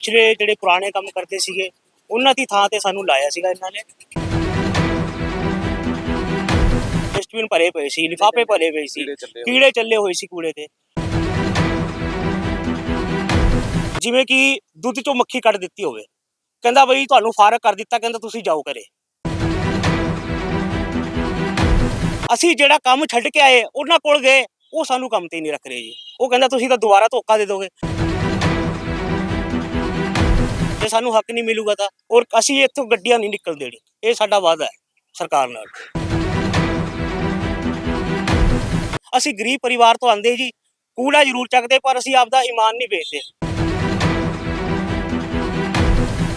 ਪਿਛਲੇ ਜਿਹੜੇ ਪੁਰਾਣੇ ਕੰਮ ਕਰਦੇ ਸੀਗੇ ਉਹਨਾਂ ਦੀ ਥਾਂ ਤੇ ਸਾਨੂੰ ਲਾਇਆ ਸੀਗਾ ਇਹਨਾਂ ਨੇ। ਡਸਟਬਿਨ ਭਰੇ ਪਏ ਸੀ ਲਿਫਾਫੇ ਭਰੇ ਪਏ ਸੀ ਕੀੜੇ ਚੱਲੇ ਹੋਏ। ਸੀ ਕੂੜੇ ਤੇ। ਜਿਵੇਂ ਕਿ ਦੁੱਧ ਚੋਂ ਮੱਖੀ ਕੱਢ ਦਿੱਤੀ ਹੋਵੇ। ਕਹਿੰਦਾ ਬਈ ਤੁਹਾਨੂੰ ਫਾਰਗ ਕਰ ਦਿੱਤਾ ਕਹਿੰਦਾ ਤੁਸੀਂ ਜਾਓ ਕਰੇ ਅਸੀਂ ਜਿਹੜਾ ਕੰਮ ਛੱਡ ਕੇ ਆਏ ਉਹਨਾਂ ਕੋਲ ਗਏ ਉਹ ਸਾਨੂੰ ਕੰਮ ਤੇ ਨਹੀਂ ਰੱਖ ਰਹੇ ਜੀ। ਉਹ ਕਹਿੰਦਾ ਤੁਸੀਂ ਤਾਂ ਦੁਬਾਰਾ ਧੋਖਾ ਦੇ ਦੋਗੇ। ਸਾਨੂੰ ਹੱਕ ਨਹੀਂ ਮਿਲੂਗਾ ਤਾਂ, ਔਰ ਅਸੀਂ ਇੱਥੋਂ ਗੱਡੀਆਂ ਨਹੀਂ ਨਿਕਲ ਦੇਣੀ। ਇਹ ਸਾਡਾ ਵਾਅਦਾ ਹੈ ਸਰਕਾਰ ਨਾਲ। ਅਸੀਂ ਗਰੀਬ ਪਰਿਵਾਰ ਤੋਂ ਆਂਦੇ ਜੀ, ਕੂੜਾ ਜ਼ਰੂਰ ਚੱਕਦੇ, ਪਰ ਅਸੀਂ ਆਪਦਾ ਈਮਾਨ ਨਹੀਂ ਵੇਚਦੇ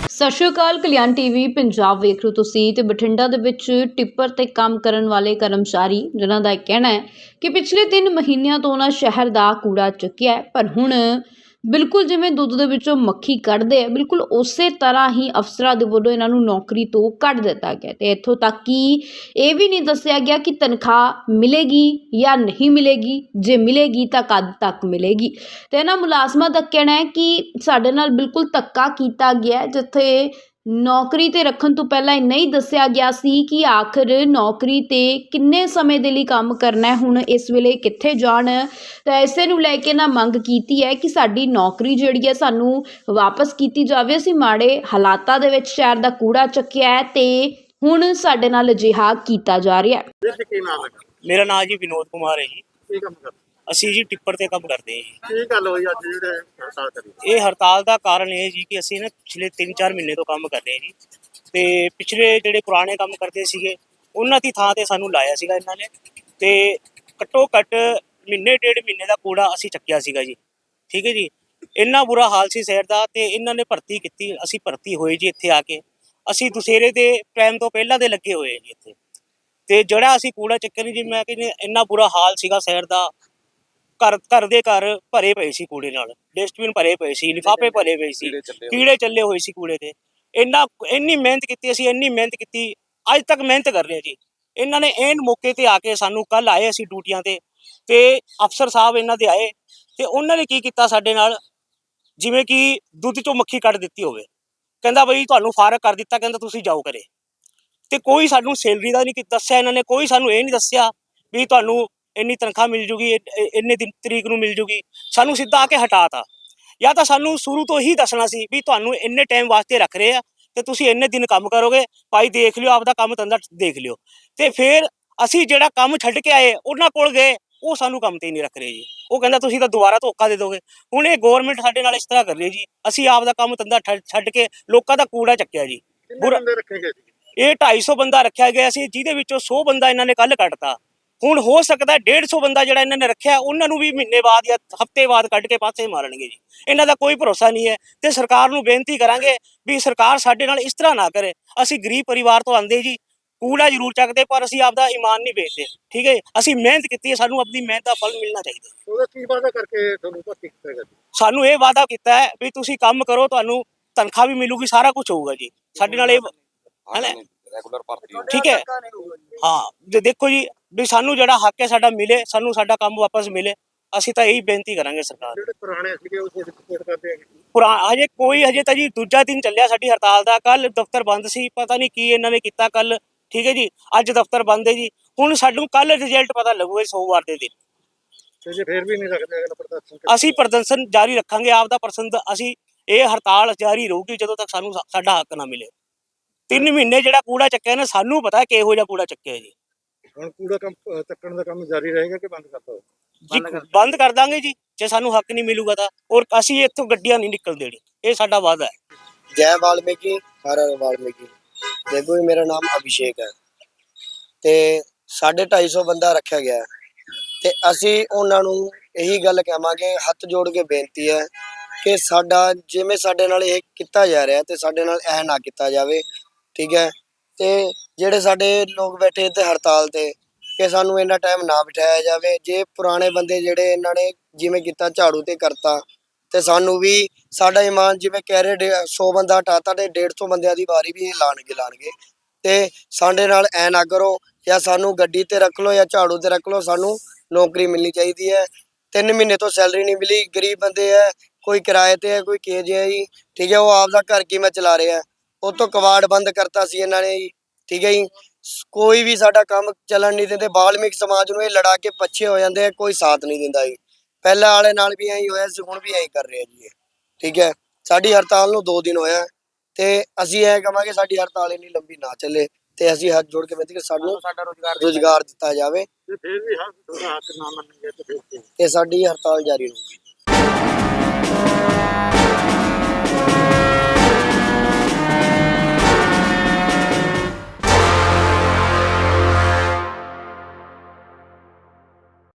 ਸਤਿ ਸ਼੍ਰੀ ਅਕਾਲ, ਕਲਿਆਣ ਟੀਵੀ, ਪੰਜਾਬ ਵੇਖ ਰਹੇ ਹੋ ਤੁਸੀਂ ਤੇ ਬਠਿੰਡਾ ਦੇ ਵਿੱਚ ਟਿੱਪਰ ਤੇ ਕੰਮ ਕਰਨ ਵਾਲੇ ਕਰਮਚਾਰੀ, ਜਿਨ੍ਹਾਂ ਦਾ ਕਹਿਣਾ ਹੈ ਕਿ ਪਿਛਲੇ 3 ਮਹੀਨਿਆਂ ਤੋਂ ਉਹਨਾਂ ਸ਼ਹਿਰ ਦਾ ਕੂੜਾ ਚੁੱਕਿਆ ਪਰ ਹੁਣ ਬਿਲਕੁਲ ਜਿਵੇਂ ਦੁੱਧ ਦੇ ਵਿੱਚੋਂ ਮੱਖੀ ਕੱਢਦੇ ਆ, ਬਿਲਕੁਲ ਉਸੇ ਤਰ੍ਹਾਂ ਹੀ ਅਫਸਰਾਂ ਦੇ ਵੱਲੋਂ ਇਹਨਾਂ ਨੂੰ ਨੌਕਰੀ ਤੋਂ ਕੱਢ ਦਿੱਤਾ ਗਿਆ ਤੇ ਇੱਥੋਂ ਤੱਕ ਕਿ ਇਹ ਵੀ ਨਹੀਂ ਦੱਸਿਆ ਗਿਆ ਕਿ ਤਨਖਾਹ ਮਿਲੇਗੀ ਜਾਂ ਨਹੀਂ ਮਿਲੇਗੀ, ਜੇ ਮਿਲੇਗੀ ਤਾਂ ਕਦ ਤੱਕ ਮਿਲੇਗੀ। ਤੇ ਇਹਨਾਂ ਮੁਲਾਜ਼ਮਾਂ ਦਾ ਕਹਿਣਾ ਹੈ ਕਿ ਸਾਡੇ ਨਾਲ ਬਿਲਕੁਲ ਧੱਕਾ ਕੀਤਾ ਗਿਆ ਜਿੱਥੇ ਨੌਕਰੀ ਤੇ ਰੱਖਣ ਤੋਂ ਪਹਿਲਾਂ ਇਹ ਨਹੀਂ ਦੱਸਿਆ ਗਿਆ ਸੀ ਕਿ ਆਖਰ ਨੌਕਰੀ ਤੇ ਕਿੰਨੇ ਸਮੇਂ ਦੇ ਲਈ ਕੰਮ ਕਰਨਾ ਹੈ ਹੁਣ ਇਸ ਵੇਲੇ ਕਿੱਥੇ ਜਾਣ? ਤਾਂ ਇਸੇ ਨੂੰ ਲੈ ਕੇ ਨਾ ਮੰਗ ਕੀਤੀ ਹੈ ਕਿ ਸਾਡੀ ਨੌਕਰੀ ਜਿਹੜੀ ਹੈ ਸਾਨੂੰ ਵਾਪਸ ਕੀਤੀ ਜਾਵੇ। ਅਸੀਂ ਮਾੜੇ ਹਾਲਾਤਾਂ ਦੇ ਵਿੱਚ ਸ਼ਹਿਰ ਦਾ ਕੂੜਾ ਚੱਕਿਆ ਹੈ ਤੇ ਹੁਣ ਸਾਡੇ ਨਾਲ ਅਜਿਹਾ ਕੀਤਾ ਜਾ ਰਿਹਾ ਹੈ। ਮੇਰਾ ਨਾਮ ਜੀ ਵਿਨੋਦ ਕੁਮਾਰ ਹੈ ਜੀ। ਕੀ ਕੰਮ ਕਰਦੇ? ਅਸੀਂ ਜੀ ਟਿੱਪਰ ਤੇ ਕੰਮ ਕਰਦੇ ਹਾਂ ਜੀ। ਕੀ ਗੱਲ ਹੋਈ ਅੱਜ ਜਿਹੜੇ ਹੜਤਾਲ ਕਰੀ? ਇਹ ਹੜਤਾਲ ਦਾ ਕਾਰਨ ਇਹ ਜੀ ਕਿ ਅਸੀਂ ਨਾ ਪਿਛਲੇ 3-4 ਮਹੀਨੇ ਤੋਂ ਕੰਮ ਕਰ ਰਹੇ ਜੀ। ਤੇ ਪਿਛਲੇ ਜਿਹੜੇ ਪੁਰਾਣੇ ਕੰਮ ਕਰਦੇ ਸੀਗੇ ਉਹਨਾਂ ਦੀ ਥਾਂ ਤੇ ਸਾਨੂੰ ਲਾਇਆ ਸੀਗਾ ਇਹਨਾਂ ਨੇ। ਤੇ ਘੱਟੋ ਘੱਟ ਮਹੀਨੇ ਡੇਢ ਮਹੀਨੇ ਦਾ ਕੂੜਾ ਅਸੀਂ ਚੱਕਿਆ ਸੀਗਾ ਜੀ। ਠੀਕ ਹੈ ਜੀ? ਇੰਨਾ ਬੁਰਾ ਹਾਲ ਸੀ ਸ਼ਹਿਰ ਦਾ ਤੇ ਇਹਨਾਂ ਨੇ ਭਰਤੀ ਕੀਤੀ ਅਸੀਂ ਭਰਤੀ ਹੋਏ ਜੀ ਇੱਥੇ ਆ ਕੇ। ਅਸੀਂ ਦੁਸਹਿਰੇ ਦੇ ਟਾਈਮ ਤੋਂ ਪਹਿਲਾਂ ਦੇ ਲੱਗੇ ਹੋਏ ਜੀ ਇੱਥੇ। ਤੇ ਜਿਹੜਾ ਅਸੀਂ ਕੂੜਾ ਚੱਕਿਆ ਨਹੀਂ ਜੀ ਮੈਂ ਕਹਿੰਦੀ ਇੰਨਾ ਬੁਰਾ ਹਾਲ ਸੀਗਾ ਸ਼ਹਿਰ ਦਾ। ਘਰ ਘਰ ਦੇ ਘਰ ਭਰੇ ਪਏ ਸੀ ਕੂੜੇ ਨਾਲ। ਡਸਟਬਿਨ ਭਰੇ ਪਏ ਸੀ ਲਿਫਾਫੇ ਭਰੇ ਪਏ ਸੀ ਕੀੜੇ ਚੱਲੇ ਹੋਏ। ਸੀ। ਕੂੜੇ ਤੇ ਇੰਨਾ ਇੰਨੀ ਮਿਹਨਤ ਕੀਤੀ ਅਸੀਂ ਇੰਨੀ ਮਿਹਨਤ ਕੀਤੀ ਅੱਜ ਤੱਕ ਮਿਹਨਤ ਕਰ ਰਹੇ ਜੀ। ਇਹਨਾਂ ਨੇ ਐਨ ਮੌਕੇ ਤੇ ਆ ਕੇ ਸਾਨੂੰ ਕੱਲ ਆਏ ਅਸੀਂ ਡਿਊਟੀਆਂ ਤੇ ਤੇ ਅਫਸਰ ਸਾਹਿਬ ਇਹਨਾਂ ਦੇ ਆਏ ਤੇ ਉਹਨਾਂ ਨੇ ਕੀ ਕੀਤਾ ਸਾਡੇ ਨਾਲ? ਜਿਵੇਂ ਕਿ ਦੁੱਧ ਚੋਂ ਮੱਖੀ ਕੱਢ ਦਿੱਤੀ ਹੋਵੇ। ਕਹਿੰਦਾ ਬਈ ਤੁਹਾਨੂੰ ਫਾਰਗ ਕਰ ਦਿੱਤਾ ਕਹਿੰਦਾ ਤੁਸੀਂ ਜਾਓ ਕਰੇ ਤੇ ਕੋਈ ਸਾਨੂੰ ਸੈਲਰੀ ਦਾ ਨਹੀਂ ਦੱਸਿਆ ਇਹਨਾਂ ਨੇ ਕੋਈ ਸਾਨੂੰ ਇਹ ਨਹੀਂ ਦੱਸਿਆ ਵੀ ਤੁਹਾਨੂੰ ਇੰਨੀ ਤਨਖਾਹ ਮਿਲ ਜੂਗੀ ਇੰਨੇ ਦਿਨ ਤਰੀਕ ਨੂੰ ਮਿਲ ਜੂਗੀ ਸਾਨੂੰ ਸਿੱਧਾ ਆ ਕੇ ਹਟਾਤਾ। ਜਾਂ ਤਾਂ ਸਾਨੂੰ ਸ਼ੁਰੂ ਤੋਂ ਹੀ ਦੱਸਣਾ ਸੀ ਵੀ ਤੁਹਾਨੂੰ ਇੰਨੇ ਟਾਈਮ ਵਾਸਤੇ ਰੱਖ ਰਹੇ ਆ ਤੇ ਤੁਸੀਂ ਇੰਨੇ ਦਿਨ ਕੰਮ ਕਰੋਗੇ ਭਾਈ ਦੇਖ ਲਿਓ ਆਪਦਾ ਕੰਮ ਧੰਦਾ ਦੇਖ ਲਿਓ। ਤੇ ਫਿਰ ਅਸੀਂ ਜਿਹੜਾ ਕੰਮ ਛੱਡ ਕੇ ਆਏ ਉਹਨਾਂ ਕੋਲ ਗਏ ਉਹ ਸਾਨੂੰ ਕੰਮ ਤੇ ਨਹੀਂ ਰੱਖ ਰਹੇ ਜੀ। ਉਹ ਕਹਿੰਦਾ ਤੁਸੀਂ ਤਾਂ ਦੁਬਾਰਾ ਧੋਖਾ ਦੇ ਦੋਗੇ। ਹੁਣ ਇਹ ਗਵਰਨਮੈਂਟ ਸਾਡੇ ਨਾਲ ਇਸ ਤਰ੍ਹਾਂ ਕਰ ਰਹੀ ਹੈ ਜੀ। ਅਸੀਂ ਆਪਦਾ ਕੰਮ ਧੰਦਾ ਠ- ਛੱਡ ਕੇ ਲੋਕਾਂ ਦਾ ਕੂੜਾ ਚੱਕਿਆ ਜੀ। ਇਹ 250 ਬੰਦਾ ਰੱਖਿਆ ਗਿਆ ਸੀ ਜਿਹਦੇ ਵਿੱਚੋਂ 100 ਬੰਦਾ ਇਹਨਾਂ ਨੇ ਕੱਲ ਕੱਢਤਾ ਹੁਣ ਹੋ ਸਕਦਾ 150 ਬੰਦਾ ਜਿਹੜਾ ਇਹਨਾਂ ਨੇ ਰੱਖਿਆ ਉਹਨਾਂ ਨੂੰ ਵੀ ਮਹੀਨੇ ਬਾਅਦ ਜਾਂ ਹਫ਼ਤੇ ਬਾਅਦ ਕੱਢ ਕੇ ਪਾਸੇ ਮਾਰਨਗੇ ਜੀ। ਇਹਨਾਂ ਦਾ ਕੋਈ ਭਰੋਸਾ ਨਹੀਂ ਹੈ ਤੇ ਸਰਕਾਰ ਨੂੰ ਬੇਨਤੀ ਕਰਾਂਗੇ ਵੀ ਸਰਕਾਰ ਸਾਡੇ ਨਾਲ ਇਸ ਤਰ੍ਹਾਂ ਨਾ ਕਰੇ। ਅਸੀਂ ਗਰੀਬ ਪਰਿਵਾਰ ਤੋਂ ਆਂਦੇ ਜੀ ਕੂੜਾ ਜ਼ਰੂਰ ਚੱਕਦੇ ਪਰ ਅਸੀਂ ਆਪਦਾ ਈਮਾਨ ਨਹੀਂ ਵੇਚਦੇ। ਠੀਕ ਹੈ ਅਸੀਂ ਮਿਹਨਤ ਕੀਤੀ ਹੈ ਸਾਨੂੰ ਆਪਣੀ ਮਿਹਨਤ ਦਾ ਫਲ ਮਿਲਣਾ ਚਾਹੀਦਾ। ਉਹਦਾ ਕੀ ਵਾਅਦਾ ਕਰਕੇ ਤੁਹਾਨੂੰ ਭਰਤੀ ਕੀਤਾ ਗਿਆ? ਸਾਨੂੰ ਇਹ ਵਾਅਦਾ ਕੀਤਾ ਹੈ ਵੀ ਤੁਸੀਂ ਕੰਮ ਕਰੋ ਤੁਹਾਨੂੰ ਤਨਖਾਹ ਵੀ ਮਿਲੂਗੀ ਸਾਰਾ ਕੁਝ ਹੋਊਗਾ ਜੀ। ਸਾਡੇ ਨਾਲ ਇਹ? ਰੈਗੂਲਰ ਭਰਤੀ। ਠੀਕ ਹੈ। ਹਾਂ ਦੇਖੋ ਜੀ ਵੀ ਸਾਨੂੰ ਜਿਹੜਾ ਹੱਕ ਹੈ ਸਾਡਾ ਮਿਲੇ ਸਾਨੂੰ ਸਾਡਾ ਕੰਮ ਵਾਪਸ ਮਿਲੇ। ਅਸੀਂ ਤਾਂ ਇਹੀ ਬੇਨਤੀ ਕਰਾਂਗੇ ਸਰਕਾਰ। ਜਿਹੜੇ ਪੁਰਾਣੇ ਸੀਗੇ ਉਹ ਸਪੋਰਟ ਕਰਦੇ ਹੈਗੇ ਪੁਰਾ ਹਜੇ ਕੋਈ ਹਜੇ ਤਾਂ ਜੀ ਦੂਜਾ ਦਿਨ ਚੱਲਿਆ ਸਾਡੀ ਹੜਤਾਲ ਦਾ। ਕੱਲ ਦਫ਼ਤਰ ਬੰਦ ਸੀ ਪਤਾ ਨਹੀਂ ਕੀ ਇਹਨਾਂ ਨੇ ਕੀਤਾ ਕੱਲ। ਠੀਕ ਹੈ ਜੀ ਅੱਜ ਦਫ਼ਤਰ ਬੰਦ ਹੈ ਜੀ। ਹੁਣ ਸਾਨੂੰ ਕੱਲ ਰਿਜ਼ਲਟ ਪਤਾ ਲੱਗੂਗਾ ਸੋਮਵਾਰ ਦੇ ਦਿਨ। ਤੇ ਜੇ ਫੇਰ ਵੀ ਨਹੀਂ ਰੱਖਦੇ ਅਗਲਾ ਪ੍ਰਦਰਸ਼ਨ ਕਰਨਾ। ਅਸੀਂ ਪ੍ਰਦਰਸ਼ਨ ਜਾਰੀ ਰੱਖਾਂਗੇ ਆਪ ਦਾ ਪਸੰਦ ਅਸੀਂ ਇਹ ਹੜਤਾਲ ਜਾਰੀ ਰਹੂਗੀ ਜਦੋਂ ਤੱਕ ਸਾਨੂੰ ਸਾਡਾ ਹੱਕ ਨਾ ਮਿਲੇ। ਤਿੰਨ ਮਹੀਨੇ ਜਿਹੜਾ ਕੂੜਾ ਚੱਕਿਆ ਨਾ ਸਾਨੂੰ ਪਤਾ ਕਿਹੋ ਜਿਹਾ ਕੂੜਾ ਚੱਕਿਆ ਜੀ। ਹੁਣ ਕੂੜਾ ਕੰਮ ਅ, ਚੱਕਣ ਦਾ ਕੰਮ ਜਾਰੀ ਰਹੇਗਾ ਕਿ ਬੰਦ ਕਰਤਾ ਜੀ ਬੰਦ ਕਰ ਦਾਂਗੇ ਜੀ। ਜੇ ਸਾਨੂੰ ਹੱਕ ਨਹੀਂ ਮਿਲੂਗਾ ਤਾਂ। ਔਰ ਅਸੀਂ ਇੱਥੋਂ ਗੱਡੀਆਂ ਨਹੀਂ ਨਿਕਲ ਦੇਣੀ ਇਹ ਸਾਡਾ ਵਾਅਦਾ ਹੈ। ਜੈ ਵਾਲਮੀਕੀ ਹਰ ਹਰ ਵਾਲਮੀਕੀ। ਦੇਖੋ ਜੀ ਮੇਰਾ ਨਾਮ ਅਭਿਸ਼ੇਕ ਹੈ। ਤੇ 250 ਬੰਦਾ ਰੱਖਿਆ ਗਿਆ ਹੈ। ਤੇ ਅਸੀਂ ਉਹਨਾਂ ਨੂੰ ਇਹੀ ਗੱਲ ਕਹਾਂਗੇ ਹੱਥ ਜੋੜ ਕੇ ਬੇਨਤੀ ਹੈ ਕਿ ਸਾਡਾ ਜਿਵੇਂ ਸਾਡੇ ਨਾਲ ਇਹ ਕੀਤਾ ਜਾ ਰਿਹਾ ਤੇ ਸਾਡੇ ਨਾਲ ਇਹ ਨਾ ਕੀਤਾ ਜਾਵੇ। ਠੀਕ ਹੈ? ਤੇ ਜਿਹੜੇ ਸਾਡੇ ਲੋਕ ਬੈਠੇ ਇੱਥੇ ਹੜਤਾਲ ਤੇ, ਕਿ ਸਾਨੂੰ ਇੰਨਾ ਟਾਈਮ ਨਾ ਬਿਠਾਇਆ ਜਾਵੇ। ਜੇ ਪੁਰਾਣੇ ਬੰਦੇ ਜਿਹੜੇ ਇਹਨਾਂ ਨੇ ਜਿਵੇਂ ਕੀਤਾ, ਝਾੜੂ ਤੇ ਕਰਤਾ, ਤੇ ਸਾਨੂੰ ਵੀ ਸਾਡਾ ਇਮਾਨ ਜਿਵੇਂ ਕਹਿ ਰਹੇ 100 ਬੰਦਾ ਹਟਾਤਾ ਤੇ 150 ਬੰਦਿਆਂ ਦੀ ਵਾਰੀ ਵੀ ਇਹ ਲਾਣਗੇ ਲਾਣਗੇ। ਤੇ ਸਾਡੇ ਨਾਲ ਐ ਨਾ ਕਰੋ, ਜਾਂ ਸਾਨੂੰ ਗੱਡੀ ਤੇ ਰੱਖ ਲਓ ਜਾਂ ਝਾੜੂ ਤੇ ਰੱਖ ਲਓ, ਸਾਨੂੰ ਨੌਕਰੀ ਮਿਲਣੀ ਚਾਹੀਦੀ ਹੈ। ਤਿੰਨ ਮਹੀਨੇ ਤੋਂ ਸੈਲਰੀ ਨਹੀਂ ਮਿਲੀ, ਗਰੀਬ ਬੰਦੇ ਐ ਕੋਈ ਕਿਰਾਏ ਤੇ ਹੈ, ਕੋਈ ਕੇਜ ਹੈ ਜੀ ਠੀਕ ਹੈ, ਉਹ ਆਪਦਾ ਘਰ ਕਿਵੇਂ ਚਲਾ ਰਿਹਾ। ਉਹ ਤੋਂ ਕਵਾੜ ਬੰਦ ਕਰਤਾ ਸੀ ਇਹਨਾਂ ਨੇ ਜੀ ਠੀਕ ਹੈ ਜੀ। ਕੋਈ ਵੀ ਸਾਡਾ ਕੰਮ ਚੱਲਣ ਨਹੀਂ ਦਿੰਦੇ ਬਾਲਮਿਕ ਸਮਾਜ ਨੂੰ ਇਹ ਲੜਾ ਕੇ ਪੱਛੇ ਹੋ ਜਾਂਦੇ ਆ ਕੋਈ ਸਾਥ ਨਹੀਂ ਦਿੰਦਾ ਜੀ। ਪਹਿਲਾਂ ਵਾਲੇ ਨਾਲ ਵੀ ਐਂ ਹੋਇਆ ਸੀ ਹੁਣ ਵੀ ਐਂ ਕਰ ਰਹੇ ਜੀ ਠੀਕ ਹੈ। ਸਾਡੀ ਹੜਤਾਲ ਨੂੰ 2 ਦਿਨ ਹੋਇਆ ਤੇ ਅਸੀਂ ਇਹ ਕਹਾਂਗੇ ਸਾਡੀ ਹੜਤਾਲ ਇੰਨੀ ਲੰਬੀ ਨਾ ਚੱਲੇ ਤੇ ਅਸੀਂ ਹੱਥ ਜੋੜ ਕੇ ਬੇਨਤੀ ਕਿ ਸਾਨੂੰ ਸਾਡਾ ਰੋਜ਼ਗਾਰ ਰੁਜ਼ਗਾਰ ਦਿੱਤਾ ਜਾਵੇ। ਤੇ ਫਿਰ ਵੀ ਹੱਕ ਤੁਹਾਡਾ ਹੱਕ ਨਾ ਮੰਨਣਗੇ ਤੇ ਫਿਰ ਕੀ? ਤੇ ਸਾਡੀ ਹੜਤਾਲ ਜਾਰੀ ਰਹੂਗੀ।